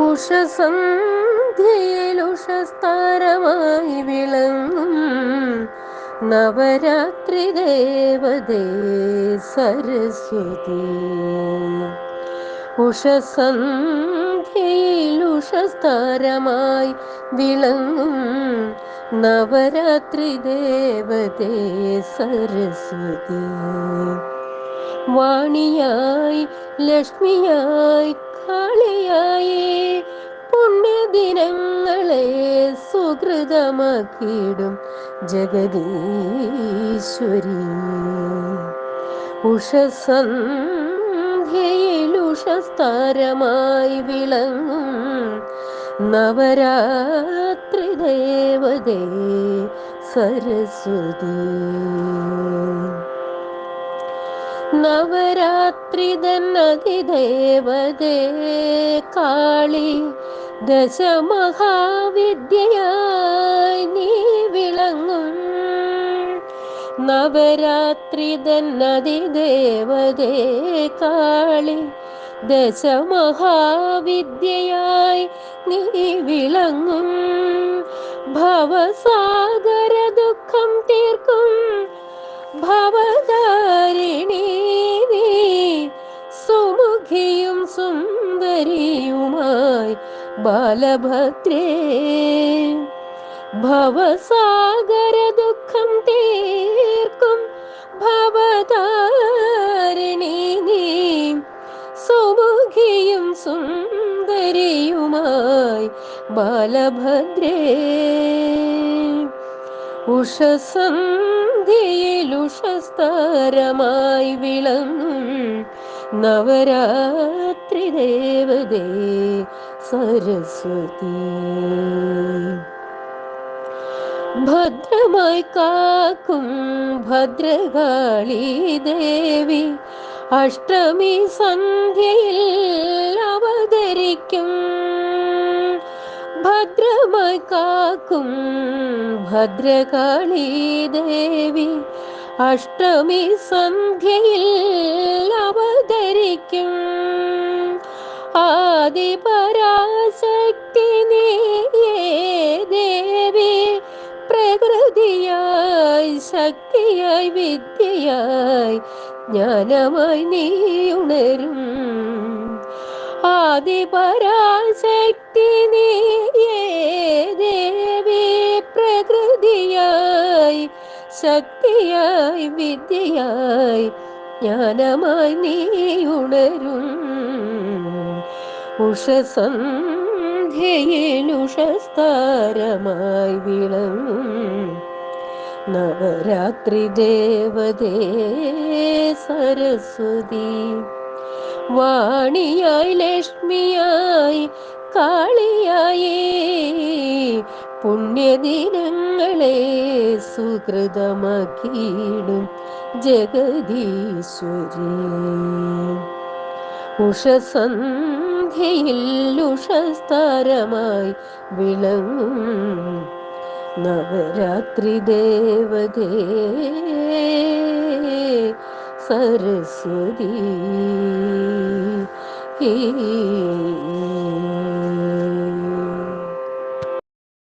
ഉഷസന്ധ്യയിലുഷസ്താരമായി വിളങ്ങും നവരാത്രി ദേവതേ സരസ്വതി. ഉഷസന്ധ്യയിലുഷസ്താരമായി വിളങ്ങും നവരാത്രി ദേവതേ സരസ്വതി. വാണിയായി ലക്ഷ്മിയായി കാളിയായി പുണ്യദിനങ്ങളെ സുഹൃതമാക്കിയിടും ജഗദീശ്വരി. ഉഷസന്ധ്യയിലുഷസ്താരമായി വിളങ്ങും നവരാത്രി ദേവതേ സരസ്വതി. നവരാത്രി തന്നതിദേവതേ കാളി ദശമഹാവിദ്യയായി നീ വിളങ്ങും. നവരാത്രി തന്നതിദേവതേ കാളി ദശമഹാവിദ്യയായി നീ വിളങ്ങും. ഭവസാഗര ദുഃഖം തീർക്കും. ഭവതാരിണി സുന്ദരിയുമായി ബാലഭദ്രേ. ഭവസാഗര ദുഃഖം തീർക്കും ഭവതാരിണി നീ. സുമുഖിയും സുന്ദരിയുമായി ബാലഭദ്രേ. ഉഷസന്ധ്യയിലുഷസ്താരമായി വിളങ്ങും നവരാത്രി ദേവതേ സരസ്വതി. ഭദ്രമായി കാക്കും ഭദ്രകാളി ദേവി അഷ്ടമി സന്ധ്യയിൽ അവതരിക്കും. ഭദ്രമായി കാക്കും ഭദ്രകാളി ദേവി അഷ്ടമി സന്ധ്യയിൽ അവതരിക്കും. ആദിപരാശക്തി ദേവി പ്രകൃതിയായി ശക്തിയായി വിദ്യയായി ജ്ഞാനമായി നീ ഉണരും. ആദിപരാശക്തി ദേവി പ്രകൃതിയായി ശക്തിയായി വിദ്യയായി ജ്ഞാനമായി നീ ഉണരും ഉഷസന്ധ്യയിലുഷസ്താരമായി വിളങ്ങും. നവരാത്രി ദേവതേ സരസ്വതി വാണിയായി ലക്ഷ്മിയായി കാളിയായി പുണ്യദിനങ്ങളെ സുഹൃതമാക്കിയിടും ജഗദീശ്വരി. ഉഷസന്ധ്യയിൽ ഉഷസ്താരമായി വിളങ്ങും നവരാത്രി ദേവതേ. സരസ്വതി